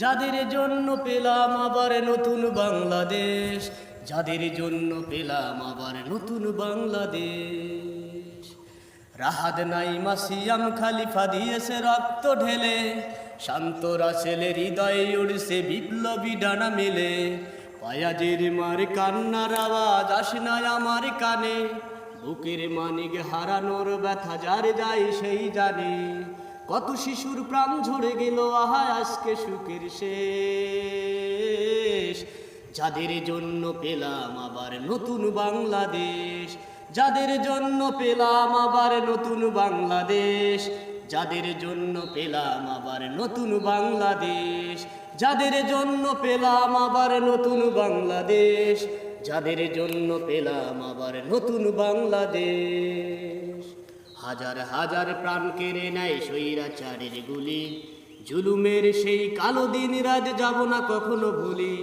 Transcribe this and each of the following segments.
যাদের জন্য পেলাম আবার নতুন বাংলাদেশ, যাদের জন্য পেলাম আবার নতুন বাংলাদেশ। রাহাদ নাই মাসিয়াম খালিফা দিয়েছে রক্ত ঢেলে, শান্ত রাসেলের হৃদয়ে উড়ছে বিপ্লবী ডানা মেলে। পায়াজের মার কান্নার আওয়াজ আসে না আমার কানে, বুকের মানিক হারানোর ব্যথা যার যায় সেই জানে। কত শিশুর প্রাণ ঝরে গেল আহা আজকে সুখের শেষ। যাদের জন্য পেলাম আবার নতুন বাংলাদেশ, যাদের জন্য পেলাম আবার নতুন বাংলাদেশ, যাদের জন্য পেলাম আবার নতুন বাংলাদেশ, যাদের জন্য পেলাম আবার নতুন বাংলাদেশ, যাদের জন্য পেলাম আবার নতুন বাংলাদেশ। হাজার হাজার প্রাণ কেড়ে নেয় স্বৈরাচারের গুলি। জুলুমের সেই কালো দিন রাত যাব না কখনো ভুলি।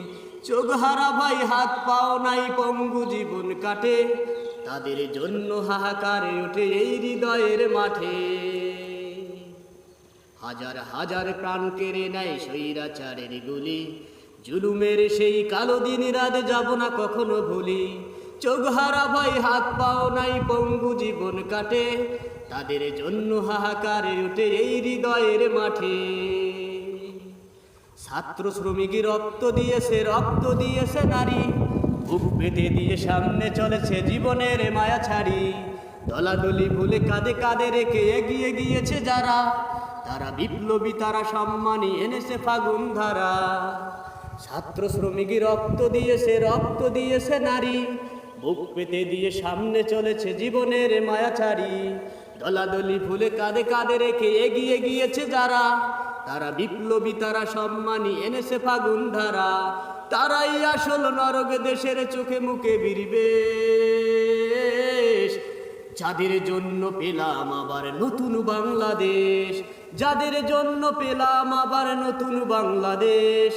চোখ হারা ভাই, হাত পাও নাই, পঙ্গু জীবন কাটে। তাদের জন্য হাহাকারে ওঠে এই হৃদয়ের মাঠে। হাজার হাজার প্রাণ কেড়ে নেয় স্বৈরাচারের গুলি। জুলুমের সেই কালো দিন রাত যাব না কখনো ভুলি। চোখ হারা ভাই, হাত পাও নাই, পঙ্গু জীবন কাটে। তাদের জন্য হাহাকার উঠে এই হৃদয়ের মাঠে। ছাত্র শ্রমিক রক্ত দিয়েছে রক্ত দিয়েছে নারী। বুক পেতে দিয়ে সামনে চলেছে জীবনের মায়া ছাড়ি। দলাদলি ভুলে কাঁধে কাঁধে রেখে এগিয়ে গিয়েছে যারা। তারা বিপ্লবী, তারা সম্মানী, এনেছে ফাগুন ধারা। ছাত্র শ্রমিক রক্ত দিয়েছে রক্ত দিয়েছে নারী। বুক পেতে দিয়ে সামনে চলেছে জীবনের মায়া ছাড়ি দলাদলি ভুলে কাঁধে কাঁধে রেখে এগিয়ে গিয়েছে যারা। তারা বিপ্লবী, তারা সম্মানী, এনেছে ফাগুন ধারা। তারাই আসল নরক দেশের চোখে মুখে বিরিবে যাদের জন্য পেলাম আবার নতুন বাংলাদেশ। যাদের জন্য পেলাম আবার নতুন বাংলাদেশ।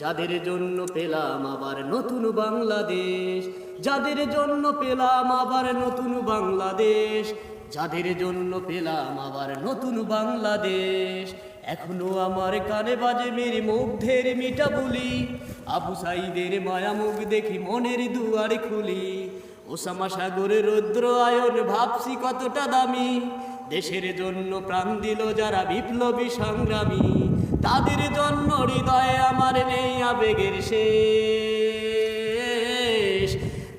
যাদের জন্য পেলাম আবার নতুন বাংলাদেশ, যাদের জন্য পেলাম আবার নতুন বাংলাদেশ, যাদের জন্য পেলাম আবার নতুন বাংলাদেশ। এখনও আমার কানে বাজে মেরে মুগ্ধের মিঠা বলি, আবু সাইদের মায়া মুখ দেখি মনের দুয়ার খুলি। ওসামা সাগরে রৌদ্র আয়ন ভাবছি কতটা দামি, দেশের জন্য প্রাণ দিল যারা বিপ্লবী সংগ্রামী। তাদের জন্য হৃদয়ে আমার নেই আবেগের শেষ।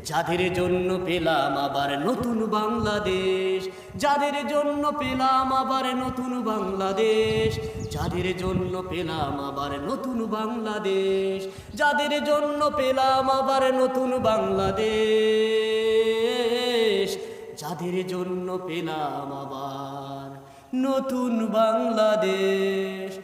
যাদের জন্য পেলাম আবার নতুন বাংলাদেশ। যাদের জন্য পেলাম আবার নতুন বাংলাদেশ। যাদের জন্য পেলাম আবার নতুন বাংলাদেশ। যাদের জন্য পেলাম আবার নতুন বাংলাদেশ। যাদের জন্য পেলাম আবার নতুন বাংলাদেশ।